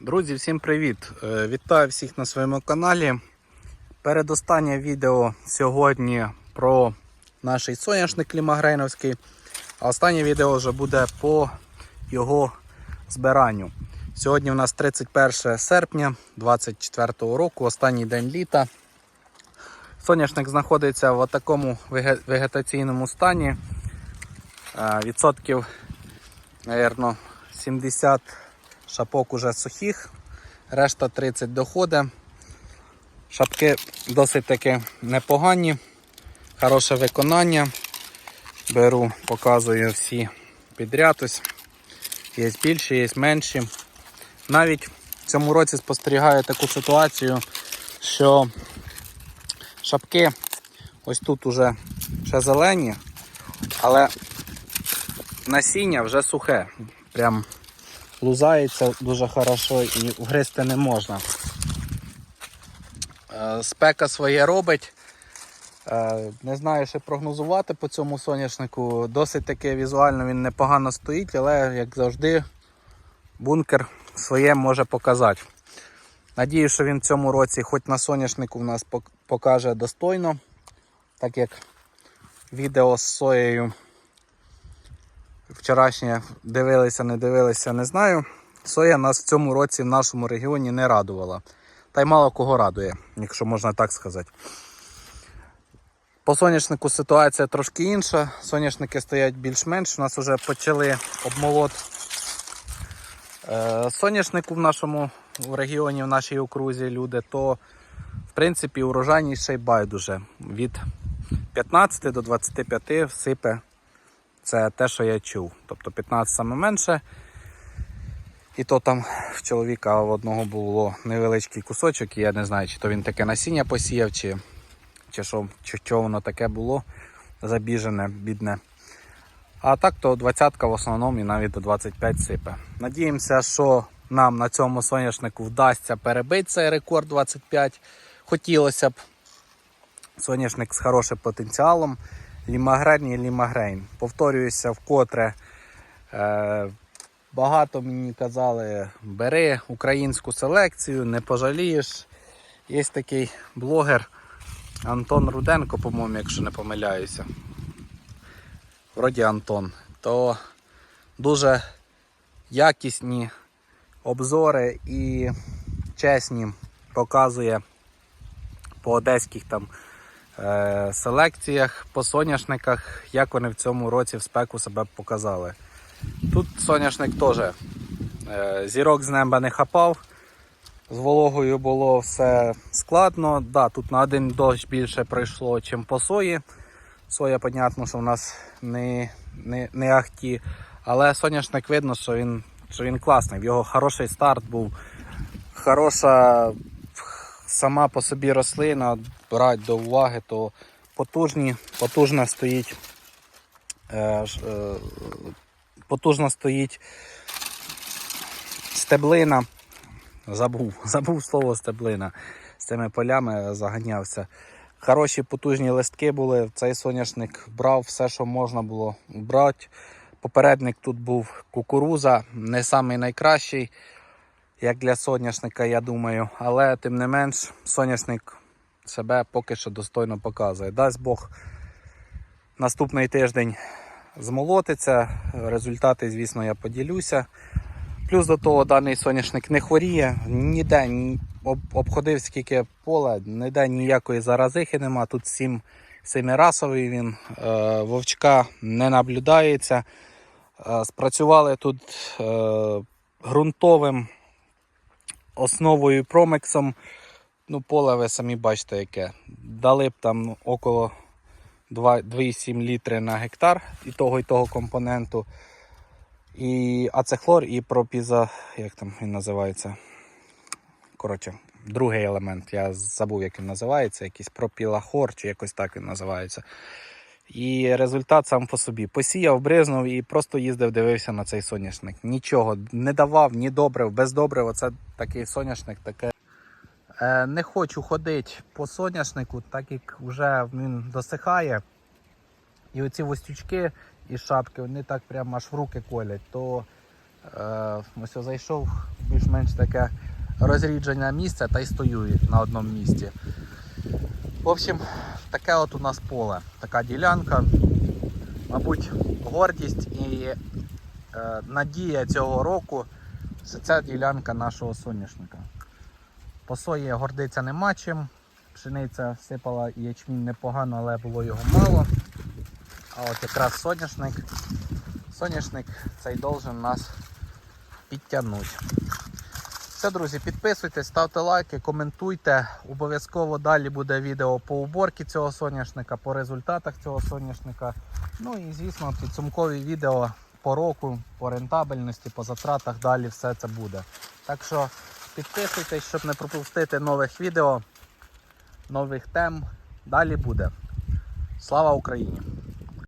Друзі, всім привіт! Е, Вітаю всіх на своєму каналі. Передостаннє відео сьогодні про наш соняшник Клімагрейновський, а останнє відео вже буде по його збиранню. Сьогодні у нас 31 серпня 2024 року, останній день літа. Соняшник знаходиться в такому вегетаційному стані. Е, Відсотків, мабуть, 70 шапок уже сухих, решта 30 доходить. Шапки досить таки непогані, хороше виконання. Беру, показую всі підряд. Ось. Є більші, є менші. Навіть в цьому році спостерігаю таку ситуацію, що шапки ось тут уже ще зелені, але насіння вже сухе. Прям лузається дуже хорошо і вгризти не можна. Е, Спека своє робить. Е, Не знаю, що прогнозувати по цьому соняшнику. Досить таки візуально він непогано стоїть, але, як завжди, бункер своє може показати. Надію, що він в цьому році, хоч на соняшнику, в нас покаже достойно, так як відео з соєю вчорашнє дивилися, не дивилися, не знаю. Соя нас в цьому році в нашому регіоні не радувала. Та й мало кого радує, якщо можна так сказати. По соняшнику ситуація трошки інша. Соняшники стоять більш-менш. У нас вже почали обмолот е, соняшнику в нашому в регіоні, в нашій окрузі люди, то в принципі урожайність ще й байдуже. Від 15 до 25 всипе це те, що я чув. Тобто 15 саме менше. І то там в чоловіка в одного було невеличкий кусочок, і я не знаю, чи то він таке насіння посіяв, чи, чи, що, чи що воно таке було забіжене, бідне. А так то 20 в основному і навіть до 25 сипе. Надіємося, що нам на цьому соняшнику вдасться перебити цей рекорд 25. Хотілося б соняшник з хорошим потенціалом. Лімагрен і лімагрейн. Повторююся вкотре. Е, багато мені казали, бери українську селекцію, не пожалієш. Є такий блогер Антон Руденко, по-моєму, якщо не помиляюся. Вроді Антон. То дуже якісні обзори і чесні показує по одеських там селекціях, по соняшниках, як вони в цьому році в спеку себе показали. Тут соняшник теж е, зірок з неба не хапав, з вологою було все складно. Да, тут на один дощ більше пройшло, ніж по сої. Соя, понятно, що в нас не, не, не ахті. Але соняшник видно, що він, що він класний. В його хороший старт був, хороша сама по собі рослина, брати до уваги, то потужні, потужно стоїть. Е, е, потужно стоїть стеблина. Забув, забув слово стеблина. З цими полями заганявся. Хороші потужні листки були. Цей соняшник брав все, що можна було брати. Попередник тут був кукуруза, не самий найкращий, як для соняшника, я думаю. Але тим не менш, соняшник себе поки що достойно показує. Дасть Бог наступний тиждень змолотиться. Результати, звісно, я поділюся. Плюс до того даний соняшник не хворіє, ніде ні- об- обходив скільки поле, ніде ніякої заразихи нема. Тут сім, семирасовий він, е, вовчка не наблюдається. Е, спрацювали тут е, ґрунтовим основою промексом. Ну, поле ви самі бачите яке. Дали б там около 2,7 літри на гектар і того і того компоненту. І ацехлор, і пропіза, як там він називається. Коротше, другий елемент, я забув, як він називається, якийсь пропілахор, чи якось так він називається. І результат сам по собі. Посіяв, бризнув і просто їздив, дивився на цей соняшник. Нічого не давав, ні добрив, без добрив. Оце такий соняшник, таке. Е, не хочу ходити по соняшнику, так як вже він досихає. І оці востючки і шапки, вони так прямо аж в руки колять. То Е, ось я зайшов більш-менш таке розрідження місця та й стою на одному місці. В общем, таке от у нас поле, така ділянка. Мабуть, гордість і е, надія цього року це ця ділянка нашого соняшника. По сої гордиться нема чим. Пшениця сипала ячмінь непогано, але було його мало. А от якраз соняшник, соняшник цей должен нас підтягнути. Все, друзі, підписуйтесь, ставте лайки, коментуйте. Обов'язково далі буде відео по уборці цього соняшника, по результатах цього соняшника. Ну і, звісно, підсумкові відео по року, по рентабельності, по затратах. Далі все це буде. Так що підписуйтесь, щоб не пропустити нових відео, нових тем. Далі буде. Слава Україні!